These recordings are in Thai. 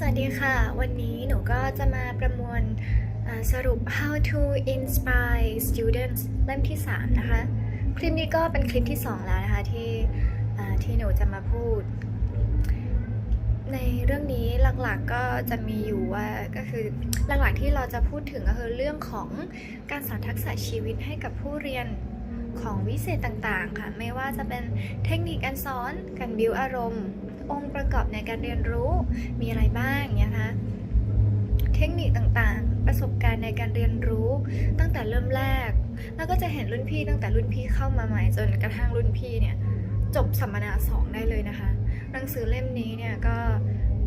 สวัสดีค่ะ วันนี้หนูก็จะมาประมวลสรุป how to inspire students เล่มที่ 3 นะคะ คลิปนี้ก็เป็นคลิปที่ 2 แล้วนะคะ ที่ที่หนูจะมาพูด ในเรื่องนี้หลักๆก็จะมีอยู่ว่าก็คือหลักๆที่เราจะพูดถึงก็คือเรื่องของการสอนทักษะชีวิตให้กับผู้เรียนของวิเศษต่างๆค่ะ ไม่ว่าจะเป็นเทคนิคการสอน การบิวอารมณ์ องค์ประกอบในการเรียนรู้มีอะไรบ้างเนี่ยนะคะเทคนิคต่างๆ ประสบการณ์ในการเรียนรู้ตั้งแต่เริ่มแรก แล้วก็จะเห็นรุ่นพี่ตั้งแต่รุ่นพี่เข้ามาใหม่จนกระทั่งรุ่นพี่เนี่ยจบสัมมนาสองได้เลยนะคะ หนังสือเล่มนี้เนี่ยก็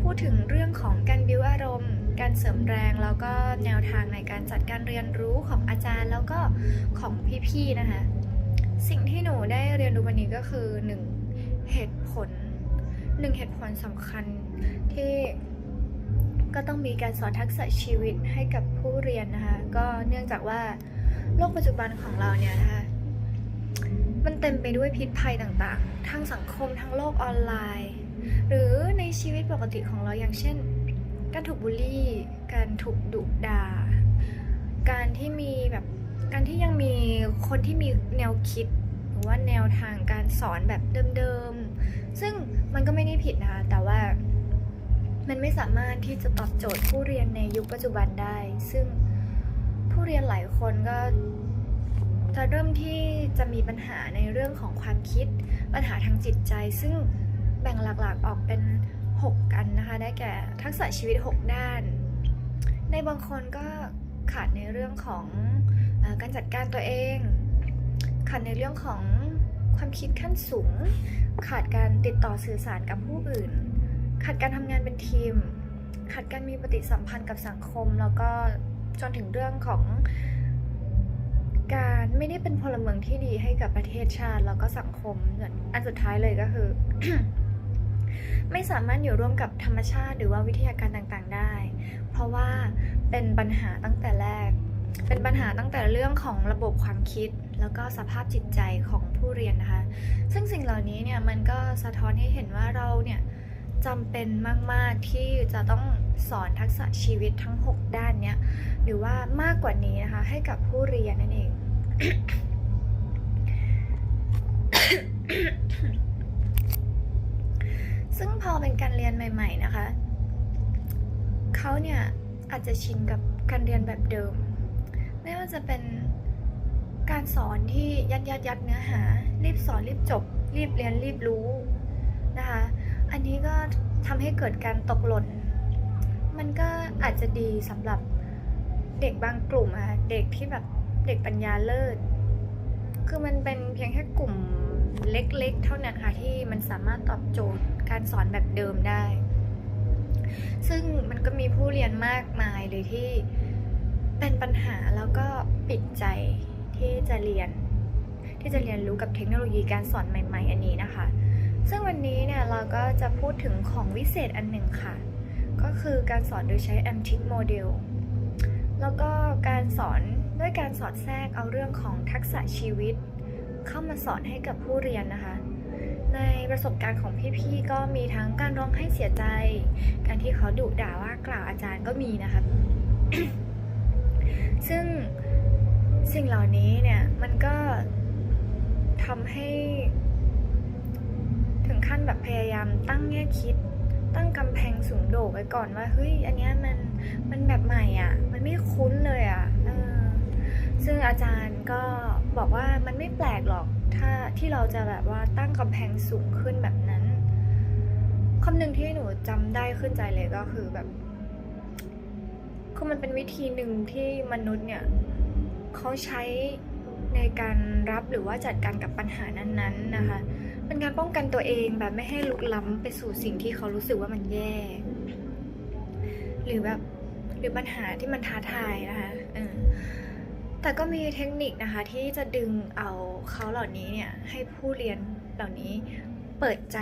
พูดถึงเรื่องของการบิวอารมณ์ การเสริมแรง แล้วก็แนวทางในการจัดการเรียนรู้ของอาจารย์แล้วก็ของพี่ๆนะคะ สิ่งที่หนูได้เรียนรู้วันนี้ก็คือหนึ่งเหตุผล หนึ่งเหตุผลสำคัญที่ก็ต้องมีการสอนทักษะชีวิตให้กับผู้เรียนนะคะ ก็เนื่องจากว่าโลกปัจจุบันของเราเนี่ยนะคะมันเต็มไปด้วยพิษภัยต่างๆ ทั้งสังคมทั้งโลกออนไลน์ หรือในชีวิตปกติของเราอย่างเช่น การถูกบูลลี่ การถูกดุด่า การที่มีแบบการที่ยังมีคนที่มีแนวคิด หรือว่าแนวทางการสอนแบบเดิมๆ ซึ่ง มันก็ไม่ได้ผิดนะคะ แต่ว่ามันไม่สามารถที่จะตอบโจทย์ผู้เรียนในยุคปัจจุบันได้ ซึ่งผู้เรียนหลายคนก็จะเริ่มที่จะมีปัญหาในเรื่องของความคิด ปัญหาทางจิตใจ ซึ่งแบ่งหลักๆออกเป็น 6 กันนะคะ ได้แก่ทักษะชีวิต 6 ด้าน ในบางคนก็ขาดในเรื่องของอการจัดการตัวเอง ขาดในเรื่องของ ความคิดขั้นสูง ขาดการติดต่อสื่อสารกับผู้อื่น ขาดการทำงานเป็นทีม ขาดการมีปฏิสัมพันธ์กับสังคม แล้วก็จนถึงเรื่องของการไม่ได้เป็นพลเมืองที่ดีให้กับประเทศชาติแล้วก็สังคมส่วนอันสุดท้ายเลยก็คือ ไม่สามารถอยู่ร่วมกับธรรมชาติหรือว่าวิทยาการต่างๆได้ เพราะว่าเป็นปัญหาตั้งแต่แรก เป็นปัญหาตั้งแต่เรื่องของระบบความคิด แล้วก็สภาพจิตใจของผู้เรียนนะคะ ซึ่งสิ่งเหล่านี้เนี่ยมันก็สะท้อนให้เห็นว่าเราเนี่ยจำเป็นมาก ๆ ที่จะต้องสอนทักษะชีวิตทั้ง 6 ด้านเนี้ยหรือว่ามากกว่านี้นะคะ ให้กับผู้เรียนนั่นเอง ซึ่งพอเป็นการเรียนใหม่ ๆ นะคะ เขาเนี่ยอาจจะชินกับการเรียนแบบเดิม ไม่ว่าจะเป็นการสอนที่ยัดยัดยัดเนื้อหา รีบสอนรีบจบ รีบเรียนรีบรู้นะคะ อันนี้ก็ทำให้เกิดการตกหล่น มันก็อาจจะดีสำหรับเด็กบางกลุ่มอะเด็กที่แบบเด็กปัญญาเลิศ คือมันเป็นเพียงแค่กลุ่มเล็กๆ เท่านั้นค่ะที่มันสามารถตอบโจทย์การสอนแบบเดิมได้ ซึ่งมันก็มีผู้เรียนมากมายเลยที่ เป็นปัญหาแล้วก็ปิดใจที่จะเรียน ที่จะเรียนรู้กับเทคโนโลยีการสอนใหม่ ๆ อันนี้นะคะ ซึ่งวันนี้เนี่ยเราก็จะพูดถึงของวิเศษอันหนึ่งค่ะ ก็คือการสอนโดยใช้ MTIC Model แล้วก็การสอนด้วยการสอดแทรกเอาเรื่องของทักษะชีวิต เข้ามาสอนให้กับผู้เรียนนะคะ ในประสบการณ์ของพี่ๆก็มีทั้งการร้องไห้เสียใจ การที่เขาดุด่าว่ากล่าวอาจารย์ก็มีนะคะ ซึ่งสิ่งเหล่านี้เนี่ยมันก็ทำให้ ถึงขั้นแบบพยายามตั้งแง่คิด ตั้งกำแพงสูงโดดไว้ก่อนว่าเฮ้ยอันเนี้ยมันมันแบบใหม่อะ มันไม่คุ้นเลยอะเออซึ่งอาจารย์ก็บอกว่ามันไม่แปลกหรอกถ้าที่เราจะแบบว่าตั้งกำแพงสูงขึ้นแบบนั้นคำหนึ่งที่หนูจำได้ขึ้นใจเลยก็คือแบบ คือมันเป็นวิธีหนึ่งที่มนุษย์เนี่ยเขาใช้ในการรับหรือว่าจัดการกับปัญหานั้นๆนะคะ เป็นการป้องกันตัวเองแบบไม่ให้ลุกล้ำไปสู่สิ่งที่เขารู้สึกว่ามันแย่ หรือแบบหรือปัญหาที่มันท้าทายนะคะแต่ก็มีเทคนิคนะคะที่จะดึงเอาเขาเหล่านี้เนี่ยให้ผู้เรียนเหล่านี้เปิดใจ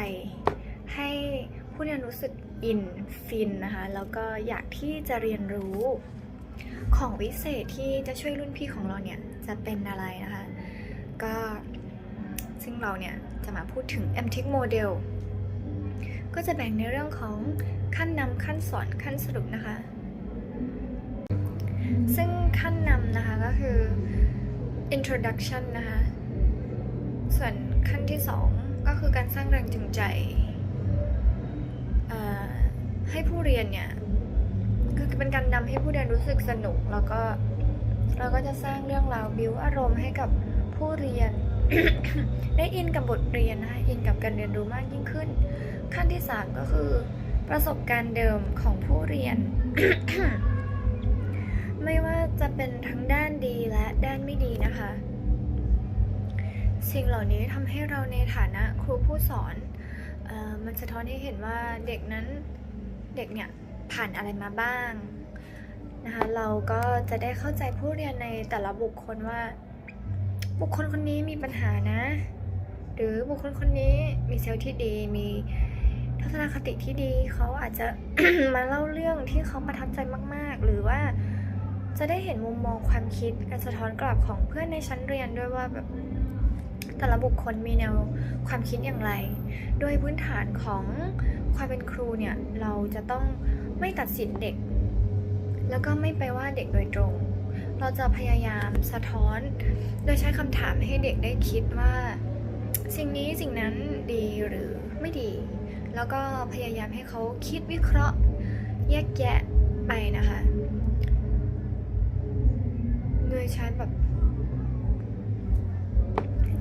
ให้ผู้เรียนรู้สึก อินฟินนะคะ แล้วก็อยากที่จะเรียนรู้ของวิเศษที่จะช่วยรุ่นพี่ของเราเนี่ยจะเป็นอะไรนะคะ ก็ซึ่งเราเนี่ยจะมาพูดถึง MTIC Model ก็จะแบ่งในเรื่องของขั้นนำขั้นสอนขั้นสรุปนะคะ ซึ่งขั้นนำนะคะก็คือ introduction นะคะ ส่วนขั้นที่สองก็คือการสร้างแรงจูงใจ ให้ผู้เรียนเนี่ยคือเป็นการนำให้ผู้เรียนรู้สึกสนุก แล้วก็เราก็จะสร้างเรื่องราวบิวอารมณ์ให้กับผู้เรียน ได้อินกับบทเรียนนะคะอินกับการเรียนรู้มากยิ่งขึ้น ขั้นที่สามก็คือ ประสบการณ์เดิมของผู้เรียน ไม่ว่าจะเป็นทั้งด้านดีและด้านไม่ดีนะคะ สิ่งเหล่านี้ทำให้เราในฐานะครูผู้สอนออมันสะท้อนให้เห็นว่าเด็กนั้น เด็กเนี่ยผ่านอะไรมาบ้างนะคะเราก็จะได้เข้าใจผู้เรียนในแต่ละบุคคลว่า บุคคลคนนี้มีปัญหานะ หรือบุคคลคนนี้มีเซลล์ที่ดีมีทัศนคติที่ดีเขาอาจจะ มาเล่าเรื่องที่เขาประทับใจมาก ๆ หรือว่าจะได้เห็นมุมมองความคิดการสะท้อนกลับของเพื่อนในชั้นเรียนด้วยว่าแบบ แต่ละบุคคลมีแนวความคิดอย่างไร โดยพื้นฐานของความเป็นครูเนี่ย เราจะต้องไม่ตัดสินเด็ก แล้วก็ไม่ไปว่าเด็กโดยตรง เราจะพยายามสะท้อน โดยใช้คำถามให้เด็กได้คิดว่า สิ่งนี้สิ่งนั้นดีหรือไม่ดี แล้วก็พยายามให้เขาคิดวิเคราะห์ แยกแยะไปนะคะโดยใช้แบบ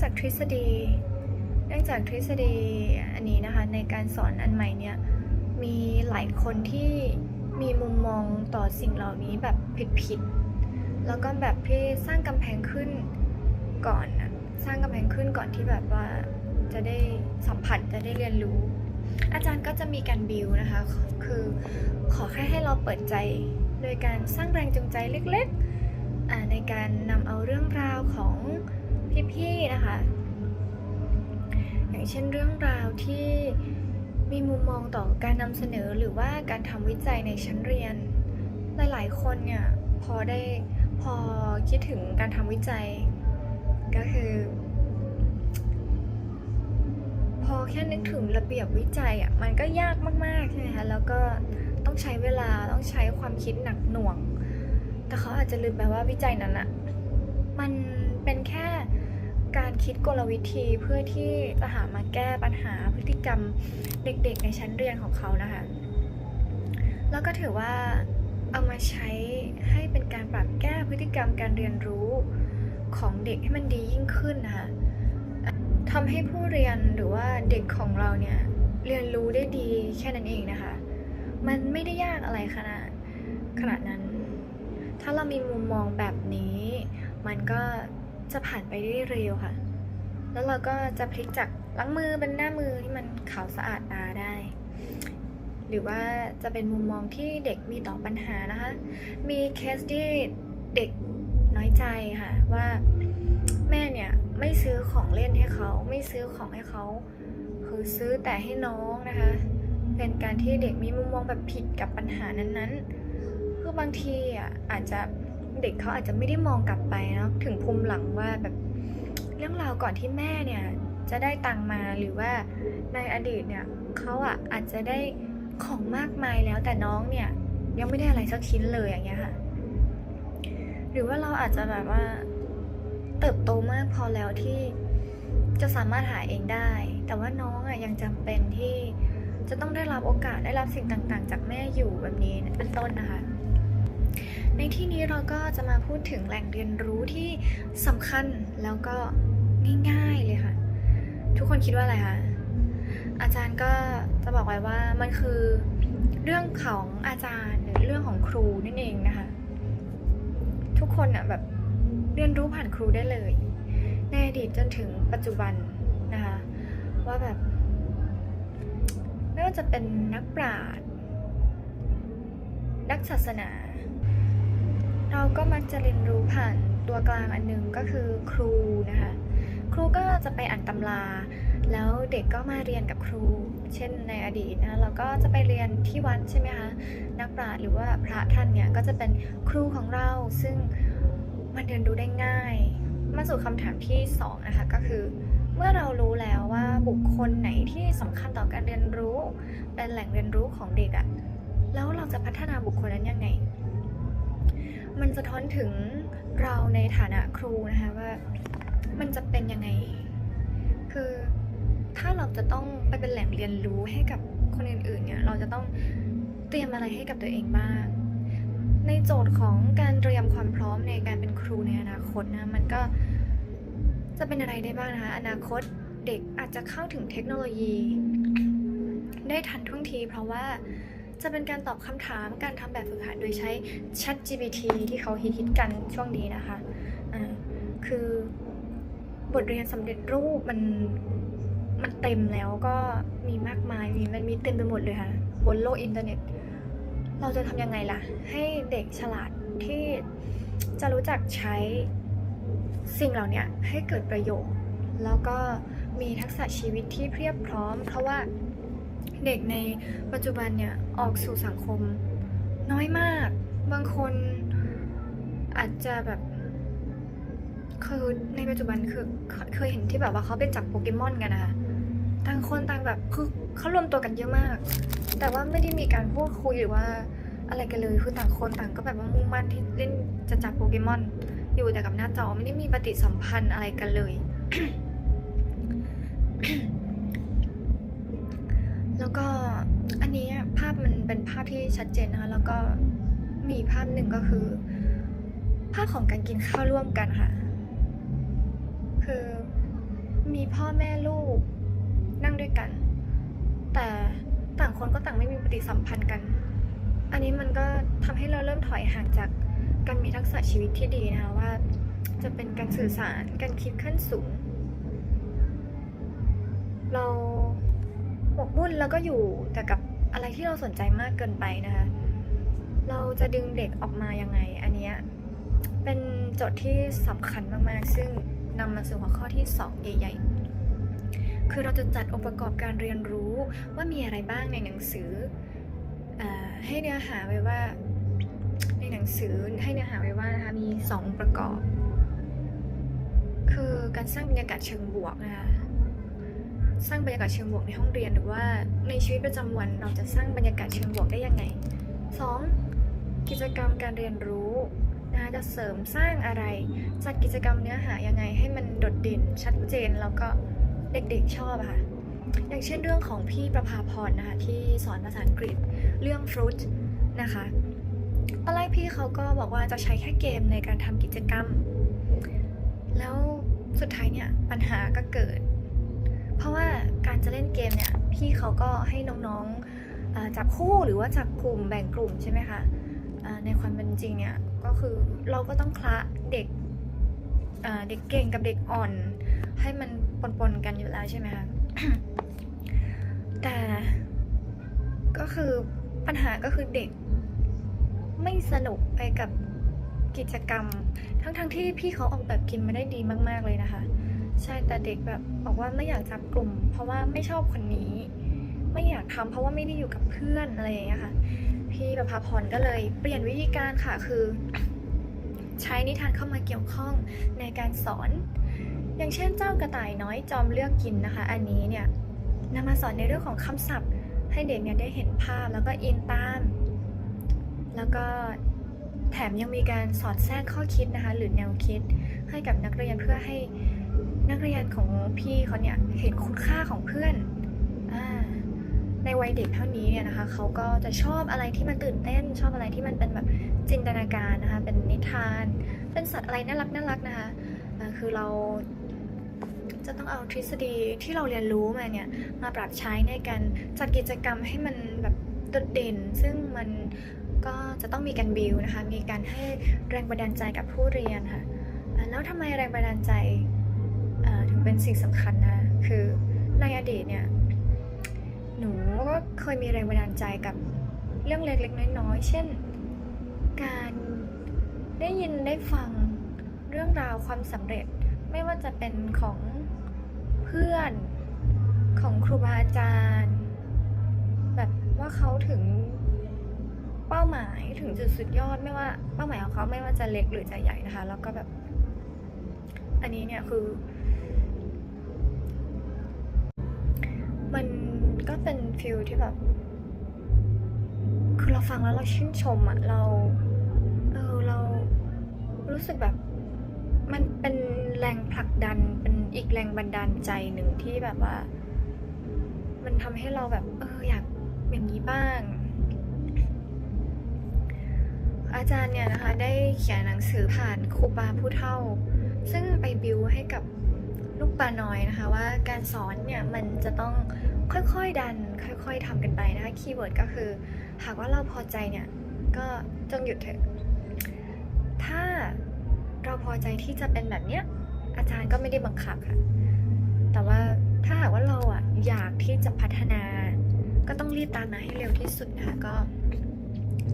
จากทฤษฎี เนื่องจากทฤษฎีอันนี้นะคะในการสอนอันใหม่เนี่ยมีหลายคนที่มีมุมมองต่อสิ่งเหล่านี้แบบผิดๆ แล้วก็แบบที่สร้างกำแพงขึ้นก่อนน่ะสร้างกำแพงขึ้นก่อนที่แบบว่าจะได้สัมผัสจะได้เรียนรู้ อาจารย์ก็จะมีการบิวนะคะ คือขอแค่ให้เราเปิดใจ โดยการสร้างแรงจูงใจเล็กๆอ่าในการนำเอาเรื่องราวของ พี่ๆนะคะ อย่างเช่นเรื่องราวที่มีมุมมองต่อการนำเสนอหรือว่าการทำวิจัยในชั้นเรียน หลายๆ คนเนี่ยพอได้พอคิดถึงการทำวิจัย ก็คือ พอแค่นึกถึงระเบียบวิจัยอะมันก็ยากมากๆใช่ไหมคะแล้วก็ต้องใช้เวลาต้องใช้ความคิดหนักหน่วง แต่เขาอาจจะลืมไปว่าวิจัยนั้นอะมันเป็นแค่ การคิดกลวิธีเพื่อที่จะหามาแก้ปัญหาพฤติกรรมเด็กๆในชั้นเรียนของเขานะคะ แล้วก็ถือว่าเอามาใช้ให้เป็นการปรับแก้พฤติกรรมการเรียนรู้ของเด็กให้มันดียิ่งขึ้นนะคะทำให้ผู้เรียนหรือว่าเด็กของเราเนี่ยเรียนรู้ได้ดีแค่นั้นเองนะคะ มันไม่ได้ยากอะไรขนาดขนาดนั้น ถ้าเรามีมุมมองแบบนี้ มันก็ จะผ่านไปได้เร็วค่ะ แล้วเราก็จะพลิกจากล้างมือเป็นหน้ามือที่มันขาวสะอาดตาได้ หรือว่าจะเป็นมุมมองที่เด็กมีต่อปัญหานะคะ มีเคสที่เด็กน้อยใจค่ะว่าแม่เนี่ยไม่ซื้อของเล่นให้เขาไม่ซื้อของให้เขาคือซื้อแต่ให้น้องนะคะ เป็นการที่เด็กมีมุมมองแบบผิดกับปัญหานั้นๆ คือบางทีอะอาจจะ เด็กเขาอาจจะไม่ได้มองกลับไปเนาะถึงภูมิหลังว่าแบบเรื่องราวก่อนที่แม่เนี่ยจะได้ตังมาหรือว่าในอดีตเนี่ยเขาอะอาจจะได้ของมากมายแล้วแต่น้องเนี่ยยังไม่ได้อะไรสักชิ้นเลยอย่างเงี้ยค่ะ หรือว่าเราอาจจะแบบว่าเติบโตมากพอแล้วที่จะสามารถหาเองได้ แต่ว่าน้องอะยังจำเป็นที่จะต้องได้รับโอกาสได้รับสิ่งต่างๆ จากแม่อยู่แบบนี้เป็นต้นนะคะ ในที่นี้เราก็จะมาพูดถึงแหล่งเรียนรู้ที่สำคัญแล้วก็ง่ายๆเลยค่ะ ทุกคนคิดว่าอะไรคะอาจารย์ก็จะบอกไว้ว่ามันคือเรื่องของอาจารย์หรือเรื่องของครูนั่นเองนะคะ ทุกคนอะแบบเรียนรู้ผ่านครูได้เลย ในอดีตจนถึงปัจจุบันนะคะว่าแบบ ไม่ว่าจะเป็นนักปราชญ์นักศาสนา เราก็มักจะเรียนรู้ผ่านตัวกลางอันหนึงก็คือครูนะคะ ครูก็จะไปอ่านตำรา แล้วเด็กก็มาเรียนกับครู เช่นในอดีตนะเราก็จะไปเรียนที่วัดใช่ไหมคะ นักปราชญ์หรือว่าพระท่านเนี่ยก็จะเป็นครูของเราซึ่งมันเรียนรู้ได้ง่าย มาสู่คำถามที่สองนะคะก็คือเมื่อเรารู้แล้วว่าบุคคลไหนที่สำคัญต่อการเรียนรู้ เป็นแหล่งเรียนรู้ของเด็กอะ่ะจะพัฒนาบุคคลนั้นยังไง มันสะท้อนถึงเราในฐานะครูนะคะว่ามันจะเป็นยังไง คือถ้าเราจะต้องไปเป็นแหล่งเรียนรู้ให้กับคนอื่นๆเนี่ยเราจะต้องเตรียมอะไรให้กับตัวเองบ้าง ในโจทย์ของการเตรียมความพร้อมในการเป็นครูในอนาคตนะมันก็จะเป็นอะไรได้บ้างนะคะอนาคตเด็กอาจจะเข้าถึงเทคโนโลยี ได้ทันท่วงทีเพราะว่า จะเป็นการตอบคำถามการทำแบบฝึกหัดโดยใช้ Chat GPT ที่เขาฮิตๆกันช่วงนี้นะคะอ่าคือบทเรียนสำเร็จรูปมันมันเต็มแล้วก็มีมากมายมีมันมีเต็มไปหมดเลยค่ะ บนโลกอินเทอร์เน็ต เราจะทำยังไงล่ะ ให้เด็กฉลาดที่จะรู้จักใช้สิ่งเหล่านี้ให้เกิดประโยชน์ แล้วก็มีทักษะชีวิตที่เพียบพร้อม เพราะว่า เด็กในปัจจุบันเนี่ยออกสู่สังคมน้อยมาก บางคนอาจจะแบบคือในปัจจุบันคือเคยเห็นที่แบบว่าเขาไปจับโปเกมอนกันนะคะต่างคนต่างแบบคือเขารวมตัวกันเยอะมาก แต่ว่าไม่ได้มีการพูดคุยหรือว่าอะไรกันเลยคือต่างคนต่างก็แบบว่ามุ่งมั่นที่เล่นจะจับโปเกมอนอยู่แต่กับหน้าจอไม่ได้มีปฏิสัมพันธ์อะไรกันเลย แล้วก็อันนี้ภาพมันเป็นภาพที่ชัดเจนนะคะแล้วก็มีภาพหนึ่งก็คือ ภาพของการกินข้าวร่วมกันค่ะ คือมีพ่อแม่ลูกนั่งด้วยกัน แต่ต่างคนก็ต่างไม่มีปฏิสัมพันธ์กัน อันนี้มันก็ทำให้เราเริ่มถอยห่างจากการมีทักษะชีวิตที่ดีนะคะว่า จะเป็นการสื่อสารการคิดขั้นสูง เรา หมกมุ่นแล้วก็อยู่แต่กับอะไรที่เราสนใจมากเกินไปนะคะ เราจะดึงเด็กออกมายังไง อันเนี้ยเป็นโจทย์ที่สำคัญมากๆ ซึ่งนำมาสู่หัวข้อที่ 2 ใหญ่ๆ คือเราจะจัดองค์ประกอบการเรียนรู้ว่ามีอะไรบ้างในหนังสืออให้เนื้อหาไว้ว่าในหนังสือให้เนื้อหาไว้ว่านะคะมีสององค์ประกอบ คือการสร้างบรรยากาศเชิงบวกนะคะ สร้างบรรยากาศเชิงบวกในห้องเรียน หรือว่าในชีวิตประจำวันเราจะสร้างบรรยากาศเชิงบวกได้ยังไง 2. กิจกรรมการเรียนรู้นะคะจะเสริมสร้างอะไร จัดกิจกรรมเนื้อหายังไงให้มันโดดเด่นชัดเจนแล้วก็เด็กๆชอบค่ะ อย่างเช่นเรื่องของพี่ประภาพรนะคะที่สอนภาษาอังกฤษเรื่อง fruit นะคะตอนแรกพี่เขาก็บอกว่าจะใช้แค่เกมในการทำกิจกรรม แล้วสุดท้ายเนี่ยปัญหาก็เกิด เพราะว่าการจะเล่นเกมเนี่ยพี่เขาก็ให้น้องๆจับคู่หรือว่าจับกลุ่มแบ่งกลุ่มใช่ไหมคะในความเป็นจริงเนี่ยก็คือเราก็ต้องคละเด็กเด็กเก่งกับเด็กอ่อน ให้มันปนๆกันอยู่แล้วใช่ไหมคะแต่ก็คือปัญหาก็คือเด็กไม่สนุกไปกับกิจกรรม ทั้งๆที่พี่เขาออกแบบกินมาได้ดีมาก ๆเลยนะคะ ใช่แต่เด็กแบบบอกว่าไม่อยากจับกลุ่ม เพราะว่าไม่ชอบคนนี้ ไม่อยากทำเพราะว่าไม่ได้อยู่กับเพื่อนอะไรอย่างเงี้ยค่ะ พี่ประภาพรก็เลยเปลี่ยนวิธีการค่ะคือ ใช้นิทานเข้ามาเกี่ยวข้องในการสอน อย่างเช่นเจ้ากระต่ายน้อยจอมเลือกกินนะคะ อันนี้เนี่ยนำมาสอนในเรื่องของคำศัพท์ ให้เด็กเนี่ยได้เห็นภาพแล้วก็อินตาม แล้วก็แถมยังมีการสอดแทรกข้อคิดนะคะ หรือแนวคิดให้กับนักเรียนเพื่อให้ นักเรียนของพี่เขาเนี่ยเห็นคุณค่าของเพื่อนอในวัยเด็กเท่านี้เนี่ยนะคะเขาก็จะชอบอะไรที่มันตื่นเต้น ชอบอะไรที่มันเป็นแบบจินตนาการนะคะเป็นนิทาน เป็นสัตว์อะไรน่ารักน่ารักนะคะอ่าคือเราจะต้องเอาทฤษฎีที่เราเรียนรู้มาเนี่ยมาปรับใช้ในการจัดกิจกรรมให้มันแบบโดดเด่น ซึ่งมันก็จะต้องมีการบิวนะคะ มีการให้แรงบันดาลใจกับผู้เรียนค่ะอ่าแล้วทำไมแรงบันดาลใจ เป็นสิ่งสำคัญนะ คือในอดีตเนี่ย หนูก็เคยมีแรงบันดาลใจกับเรื่องเล็กๆน้อยๆ เช่น การได้ยินได้ฟังเรื่องราวความสำเร็จ ไม่ว่าจะเป็นของเพื่อนของครูบาอาจารย์ แบบว่าเขาถึงเป้าหมายถึงจุดสุดยอดไม่ว่าเป้าหมายของเขาไม่ว่าจะเล็กหรือจะใหญ่นะคะ แล้วก็แบบ อันนี้เนี่ยคือ มันก็เป็นฟิลที่แบบ คือเราฟังแล้วเราชื่นชมอะเราเออเรารู้สึกแบบ มันเป็นแรงผลักดันเป็นอีกแรงบันดาลใจหนึ่งที่แบบว่า มันทำให้เราแบบ เอออยากอย่างนี้บ้างอาจารย์เนี่ยนะคะได้เขียนหนังสือผ่านครูปาผู้เท่า ซึ่งไปบิวให้กับ ลูกปลาน้อยนะคะว่าการสอนเนี่ยมันจะต้องค่อยๆดัน ค่อยๆทำกันไปนะคะคีย์เวิร์ดก็คือ หากว่าเราพอใจเนี่ยก็จงหยุดเถอะถ้าเราพอใจที่จะเป็นแบบเนี้ยอาจารย์ก็ไม่ได้บังคับค่ะ แต่ว่าถ้าหากว่าเราอะอยากที่จะพัฒนา ก็ต้องรีบตามมาให้เร็วที่สุดนะคะก็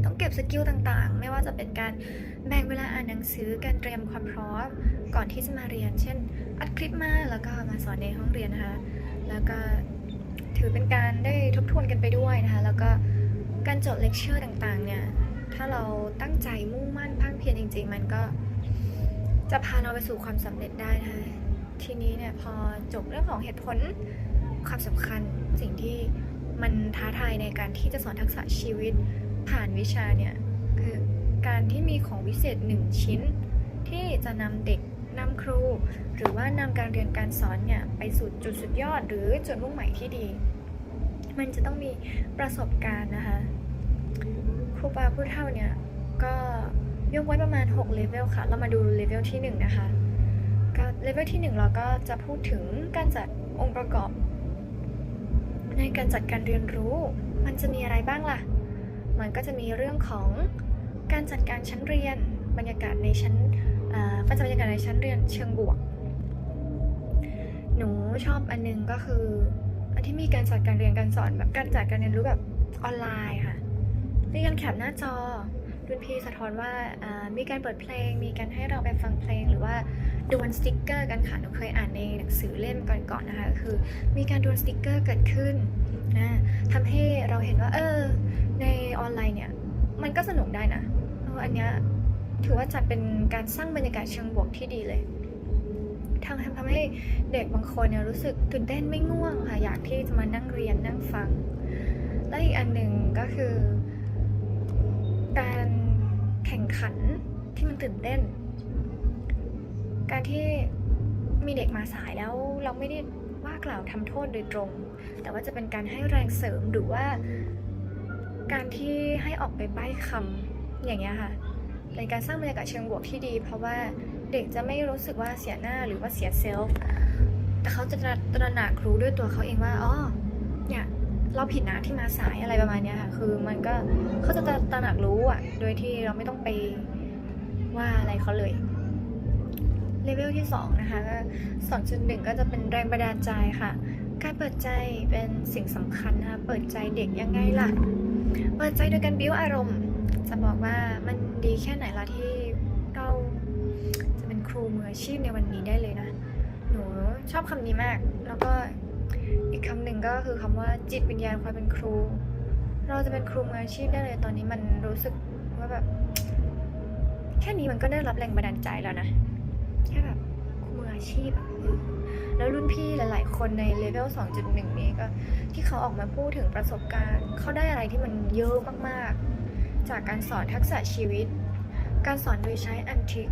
ต้องเก็บสกิลต่างๆ ไม่ว่าจะเป็นการแบ่งเวลาอ่านหนังสือ การเตรียมความพร้อม ก่อนที่จะมาเรียน เช่น อัดคลิปมาแล้วก็มาสอนในห้องเรียนนะคะ แล้วก็ถือเป็นการได้ทบทวนกันไปด้วยนะคะ แล้วก็การจดเลคเชอร์ต่างๆเนี่ย ถ้าเราตั้งใจมุ่งมั่นภาคเพียรจริง ๆ มันก็จะพาเราไปสู่ความสำเร็จได้นะคะทีนี้เนี่ยพอจบเรื่องของเหตุผลความสำคัญสิ่งที่มันท้าทายในการที่จะสอนทักษะชีวิตผ่านวิชาเนี่ย คือการที่มีของวิเศษหนึ่งชิ้นที่จะนำเด็ก นำครู หรือว่านำการเรียนการสอนเนี่ยไปสู่จุดสุดยอด หรือจุดมุ่งหมายที่ดี มันจะต้องมีประสบการณ์นะคะ ครูปาผู้เท่าเนี่ยก็ยกไว้ประมาณ6เลเวลค่ะ เรามาดูเลเวลที่ 1 นะคะก็เลเวลที่ 1 เราก็จะพูดถึงการจัดองค์ประกอบ ในการจัดการเรียนรู้ มันจะมีอะไรบ้างล่ะ มันก็จะมีเรื่องของการจัดการชั้นเรียน บรรยากาศในชั้น อ่าจะบรรยากาศในชั้นเรียนเชิงบวก หนูชอบอันนึงก็คือ อันที่มีการจัดการเรียนการสอนแบบการจัดการเรียนรู้แบบออนไลน์ค่ะมีการแคปหน้าจอรุ่นพี่สะท้อนว่ามีการเปิดเพลง มีการให้เราไปฟังเพลง หรือว่าดวลสติกเกอร์กันค่ะหนูเคยอ่านในหนังสือเล่มก่อนๆนะคะก็คือ มีการดวลสติกเกอร์เกิดขึ้นนะทำให้เราเห็นว่า เออ ในออนไลน์เนี่ย มันก็สนุกได้นะเอออันเนี้ย ถือว่าจัดเป็นการสร้างบรรยากาศเชิงบวกที่ดีเลยทำทำทำให้เด็กบางคนเนี่ยรู้สึกตื่นเต้นไม่ง่วงค่ะอยากที่จะมานั่งเรียนนั่งฟัง และอีกอันหนึ่งก็คือ การแข่งขันที่มันตื่นเต้น การที่มีเด็กมาสายแล้วเราไม่ได้ว่ากล่าวทำโทษโดยตรง แต่ว่าจะเป็นการให้แรงเสริมหรือว่า การที่ให้ออกไปใบ้คำอย่างเงี้ยค่ะ เป็นการสร้างบรรยากาศเชิงบวกที่ดี เพราะว่าเด็กจะไม่รู้สึกว่าเสียหน้าหรือว่าเสียเซลฟ์แต่เขาจะตระหนักรู้ด้วยตัวเขาเองว่าอ๋อเนี่ยเราผิดนะที่มาสายอะไรประมาณนี้ค่ะ คือมันก็เขาจะตระหนักรู้อะ โดยที่เราไม่ต้องไปว่าอะไรเขาเลย เลเวลที่ 2 นะคะก็2.1ก็จะเป็นแรงบันดาลใจค่ะ การเปิดใจเป็นสิ่งสำคัญนะคะ เปิดใจเด็กยังไงล่ะ เปิดใจโดยการบิ้วอารมณ์ จะบอกว่ามันดีแค่ไหนล่ะที่เราจะเป็นครูมืออาชีพในวันนี้ได้เลยนะ หนูชอบคำนี้มาก แล้วก็อีกคำหนึ่งก็คือคำว่าจิตวิญญาณความเป็นครู เราจะเป็นครูมืออาชีพได้เลยตอนนี้มันรู้สึกว่าแบบแค่นี้มันก็ได้รับแรงบันดาลใจแล้วนะแค่แบบครูมืออาชีพอะแล้วรุ่นพี่หลาย ๆ คนในเลเวล 2.1 นี้ก็ ที่เขาออกมาพูดถึงประสบการณ์ เขาได้อะไรที่มันเยอะมาก ๆ จากการสอนทักษะชีวิต การสอนโดยใช้อันทิก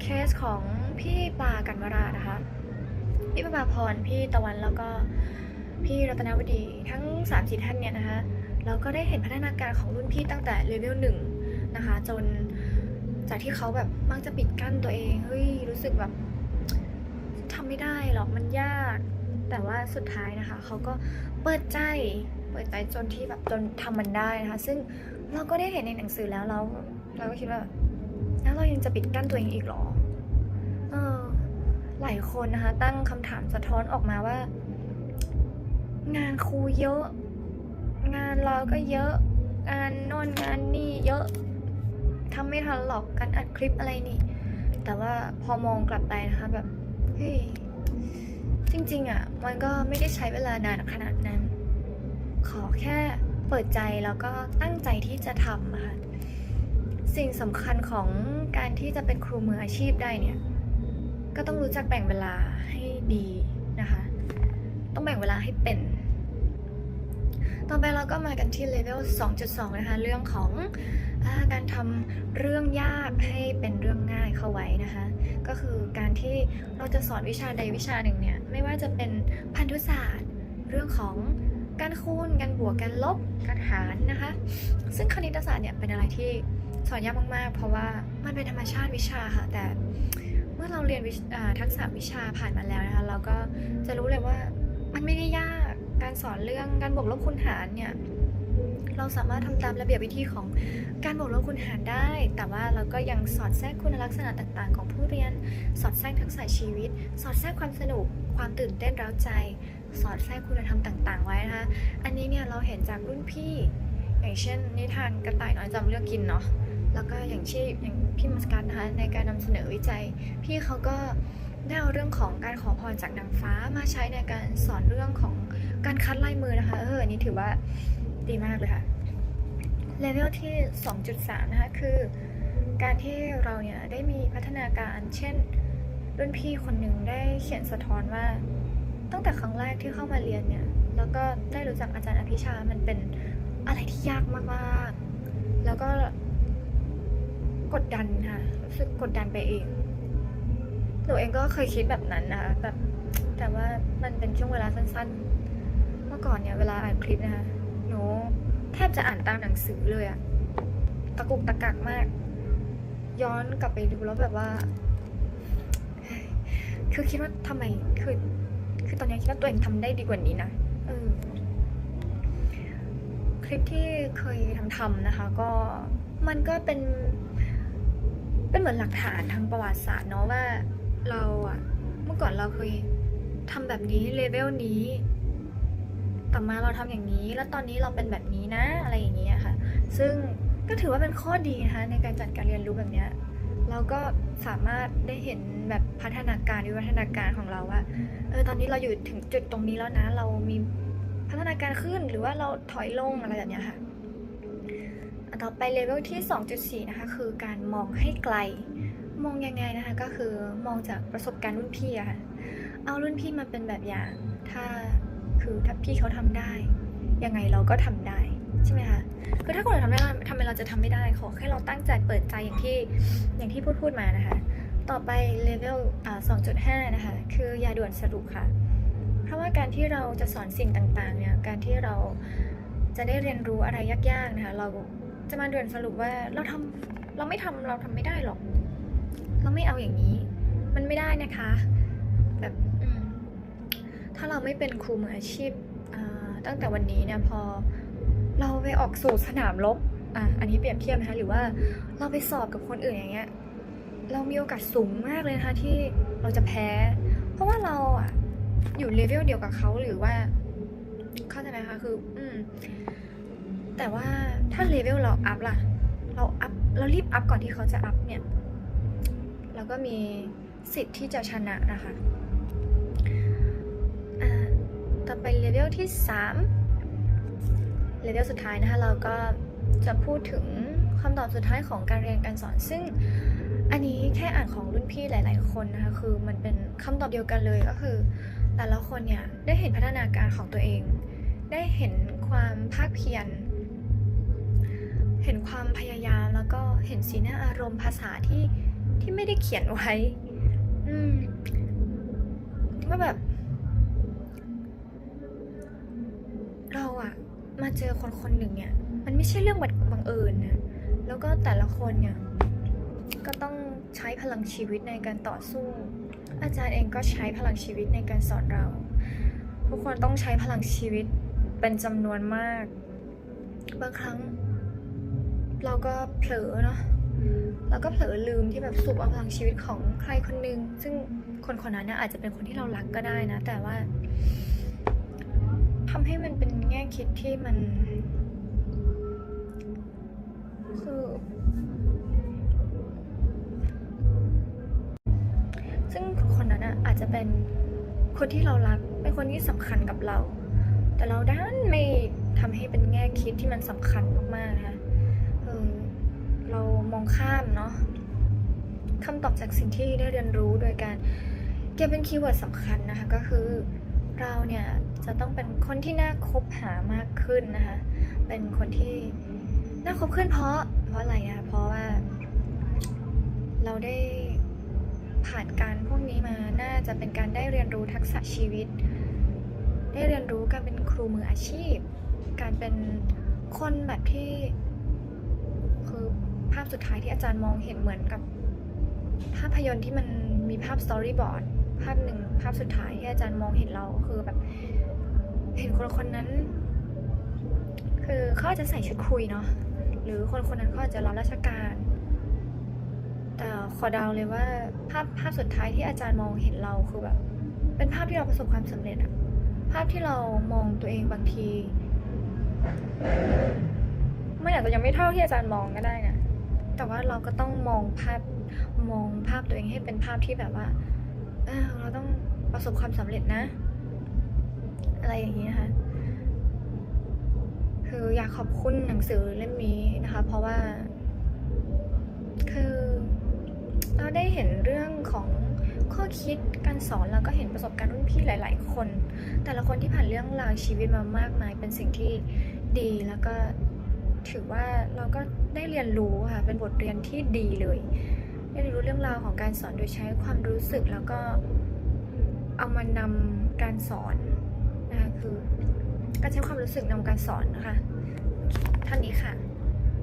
เคสของพี่ปากันวรานะคะ พี่ประภาพร พี่ตะวันแล้วก็พี่รัตนวดีทั้ง3ามสี่ท่านเนี่ยนะคะเราก็ได้เห็นพัฒนาการของรุ่นพี่ตั้งแต่เลเวลหนึ่งนะคะจนจากที่เขาแบบมักจะปิดกั้นตัวเองเฮ้ยรู้สึกแบบทำไม่ได้หรอกมันยาก แต่ว่าสุดท้ายนะคะเขาก็เปิดใจเปิดใจจนที่แบบจนทำมันได้นะคะ ซึ่ง เราก็ได้เห็นในหนังสือแล้วแล้วเราก็คิดว่า แล้วเรายังจะปิดกั้นตัวเองอีกเหรอ เออ หลายคนนะคะ ตั้งคำถามสะท้อนออกมาว่า งานครูเยอะ งานเราก็เยอะ งานโน่นงานนี่เยอะทำไม่ทันหรอกการอัดคลิปอะไรนี่ แต่ว่าพอมองกลับไปนะคะแบบเฮ้ยจริง ๆอะ มันก็ไม่ได้ใช้เวลานานขนาดนั้น ขอแค่ เปิดใจแล้วก็ตั้งใจที่จะทำค่ะสิ่งสำคัญของการที่จะเป็นครูมืออาชีพได้เนี่ย ก็ต้องรู้จักแบ่งเวลาให้ดีนะคะ ต้องแบ่งเวลาให้เป็น ต่อไปเราก็มากันที่เลเวล 2.2 นะคะ เรื่องของอการทำเรื่องยากให้เป็นเรื่องง่ายเข้าไว้นะคะ ก็คือการที่เราจะสอนวิชาใดวิชาหนึ่งเนี่ย ไม่ว่าจะเป็นพันธุศาสตร์ เรื่องของ การคูณ การบวก การลบ การหารนะคะ ซึ่งคณิตศาสตร์เนี่ยเป็นอะไรที่สอนยากมากๆ เพราะว่ามันเป็นธรรมชาติวิชาค่ะ แต่เมื่อเราเรียนทักษะวิชาผ่านมาแล้วนะคะ เราก็จะรู้เลยว่ามันไม่ได้ยาก การสอนเรื่องการบวกลบคูณหารเนี่ย เราสามารถทำตามระเบียบวิธีของการบวกลบคูณหารได้ แต่ว่าเราก็ยังสอดแทรกคุณลักษณะต่าง ๆ ของผู้เรียน สอดแทรกทักษะชีวิต สอดแทรกความสนุก ความตื่นเต้นร้าใจ สอดแทรกคุณธรรมต่าง ๆ ไว้นะคะ อันนี้เนี่ยเราเห็นจากรุ่นพี่อย่างเช่น นิทานกระต่ายน้อยจำเลือกกินเนาะแล้วก็อย่างที่อย่างพี่มัสการนะคะในการนำเสนอวิจัย พี่เขาก็ได้เอาเรื่องของการขอพรจากนางฟ้ามาใช้ในการสอนเรื่องของการคัดลายมือนะคะเอออันนี้ถือว่าดีมากเลยค่ะเลเวลที่ 2.3 นะคะคือ การที่เราเนี่ยได้มีพัฒนาการเช่น รุ่นพี่คนหนึ่งได้เขียนสะท้อนว่า ตั้งแต่ครั้งแรกที่เข้ามาเรียนเนี่ยแล้วก็ได้รู้จักอาจารย์อภิชา มันเป็นอะไรที่ยากมากๆ แล้วก็กดดันค่ะรู้สึกกดดันไปเองหนูเองก็เคยคิดแบบนั้นนะคะแบบแต่ว่ามันเป็นช่วงเวลาสั้นๆ เมื่อก่อนเนี่ยเวลาอ่านคลิปนะคะหนูแทบจะอ่านตามหนังสือเลยอะตะกุกตะกักมาก ย้อนกลับไปดูแล้วแบบว่า คือคิดว่าทำไมคือ คือตอนนี้คิดว่าตัวเองทำได้ดีกว่านี้นะเออคลิปที่เคยทำทำนะคะ ก็มันก็เป็น เป็นเหมือนหลักฐานทางประวัติศาสตร์เนาะว่าเราอะเมื่อก่อนเราเคยทำแบบนี้เลเวลนี้ต่อมาเราทำอย่างนี้ แล้วตอนนี้เราเป็นแบบนี้นะ อะไรอย่างเงี้ยค่ะ ซึ่งก็ถือว่าเป็นข้อดีนะคะในการจัดการเรียนรู้แบบเนี้ย เราก็สามารถได้เห็นแบบพัฒนาการวิวัฒนาการของเราว่าเออตอนนี้เราอยู่ถึงจุดตรงนี้แล้วนะ เรามีพัฒนาการขึ้นหรือว่าเราถอยลงอะไรแบบนี้ค่ะต่อไปเลเวลที่ 2.4 นะคะ คือการมองให้ไกล มองยังไงนะคะ ก็คือมองจากประสบการณ์รุ่นพี่อะค่ะ เอารุ่นพี่มาเป็นแบบอย่าง ถ้าคือถ้าพี่เขาทำได้ ยังไงเราก็ทำได้ ใช่ไหมคะคือถ้าคนอื่นทำได้ทำไมเราจะทำไม่ได้ขอแค่เราตั้งใจเปิดใจอย่างที่อย่างที่พูดพูดมานะคะ ต่อไปเลเวลสอ่า2.5นะคะคืออย่าด่วนสรุปค่ะ เพราะว่าการที่เราจะสอนสิ่งต่างๆเนี่ยการที่เราจะได้เรียนรู้อะไรยากๆนะคะเราจะมาด่วนสรุปว่าเราทำเราไม่ทำเราทำไม่ได้หรอก เราไม่เอาอย่างนี้ มันไม่ได้นะคะแบบถ้าเราไม่เป็นครูมืออาชีพตั้งแต่วันนี้เนี่ยพอ เราไปออกสู่สนามรบอะอันนี้เปรียบเทียบนะคะหรือว่าเราไปสอบกับคนอื่นอย่างเงี้ยเรามีโอกาสสูงมากเลยนะคะที่เราจะแพ้ เพราะว่าเราอะอยู่เลเวลเดียวกับเขาหรือว่าเข้าใจไหมคะคือ อืม แต่ว่าถ้าเลเวลเราอัพล่ะ เราอัพเรารีบอัพก่อนที่เขาจะอัพเนี่ยเราก็มีสิทธิ์ที่จะชนะนะคะอ่าต่อไปเลเวลที่3 เลเวลสุดท้ายนะคะ เราก็จะพูดถึงคำตอบสุดท้ายของการเรียนการสอน ซึ่งอันนี้แค่อ่านของรุ่นพี่หลาย ๆ คนนะคะ คือมันเป็นคำตอบเดียวกันเลยก็คือ แต่ละคนเนี่ยได้เห็นพัฒนาการของตัวเอง ได้เห็นความภาคเพียร เห็นความพยายามแล้วก็เห็นสีหน้าอารมณ์ภาษาที่ที่ไม่ได้เขียนไว้อืมว่าแบบ เราอะ มาเจอคนคนหนึ่งเนี่ย มันไม่ใช่เรื่องบังเอิญนะ แล้วก็แต่ละคนเนี่ย ก็ต้องใช้พลังชีวิตในการต่อสู้ อาจารย์เองก็ใช้พลังชีวิตในการสอนเรา ทุกคนต้องใช้พลังชีวิตเป็นจำนวนมาก บางครั้ง เราก็เผลอเนาะเราก็เผลอลืมที่แบบสูบเอาพลังชีวิตของใครคนหนึ่งซึ่งคนคนนั้นนะอาจจะเป็นคนที่เรารักก็ได้นะ แต่ว่าทำให้มันเป็น คิดที่มัน คือ ซึ่งคนนั้นนะอาจจะเป็นคนที่เรารัก เป็นคนที่สำคัญกับเรา แต่เราด้านไม่ทำให้เป็นแง่คิดที่มันสำคัญมากๆนะคะเออเรามองข้ามเนาะคำตอบจากสิ่งที่ได้เรียนรู้โดยการเก็บเป็นคีย์เวิร์ดสำคัญนะคะ ก็คือ เราเนี่ยจะต้องเป็นคนที่น่าคบหามากขึ้นนะคะ เป็นคนที่น่าคบขึ้นเพราะเพราะอะไรอะเพราะว่า เราได้ผ่านการพวกนี้มา น่าจะเป็นการได้เรียนรู้ทักษะชีวิต ได้เรียนรู้การเป็นครูมืออาชีพ การเป็นคนแบบที่ คือภาพสุดท้ายที่อาจารย์มองเห็นเหมือนกับภาพยนตร์ที่มันมีภาพสตอรี่บอร์ด ภาพหนึ่งภาพสุดท้ายที่อาจารย์มองเห็นเราคือแบบ เห็นคนคนนั้น คือเขาอาจจะใส่ชุดคุยเนาะหรือคนคนนั้นเขาอาจจะรับราชการ แต่ขอเดาเลยว่าภาพภาพสุดท้ายที่อาจารย์มองเห็นเราคือแบบ เป็นภาพที่เราประสบความสำเร็จอะภาพที่เรามองตัวเองบางทีไมันอาจจะยังไม่เท่าที่อาจารย์มองก็ได้นะแต่ว่าเราก็ต้องมองภาพมองภาพตัวเองให้เป็นภาพที่แบบว่า เราต้องประสบความสำเร็จนะ อะไรอย่างนี้นะคะคืออยากขอบคุณหนังสือเล่มนี้นะคะ เพราะว่า คือเราได้เห็นเรื่องของข้อคิดการสอนแล้วก็เห็นประสบการณ์รุ่นพี่หลาย ๆ คน แต่ละคนที่ผ่านเรื่องราวชีวิตมามากมาย เป็นสิ่งที่ดีแล้วก็ถือว่าเราก็ได้เรียนรู้ค่ะเป็นบทเรียนที่ดีเลย ได้เรียนรู้เรื่องราวของการสอนโดยใช้ความรู้สึกแล้วก็เอามานำการสอนนะคะคือการใช้ความรู้สึกนำการสอนนะคะท่านนี้ค่ะ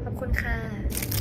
ขอบคุณค่ะ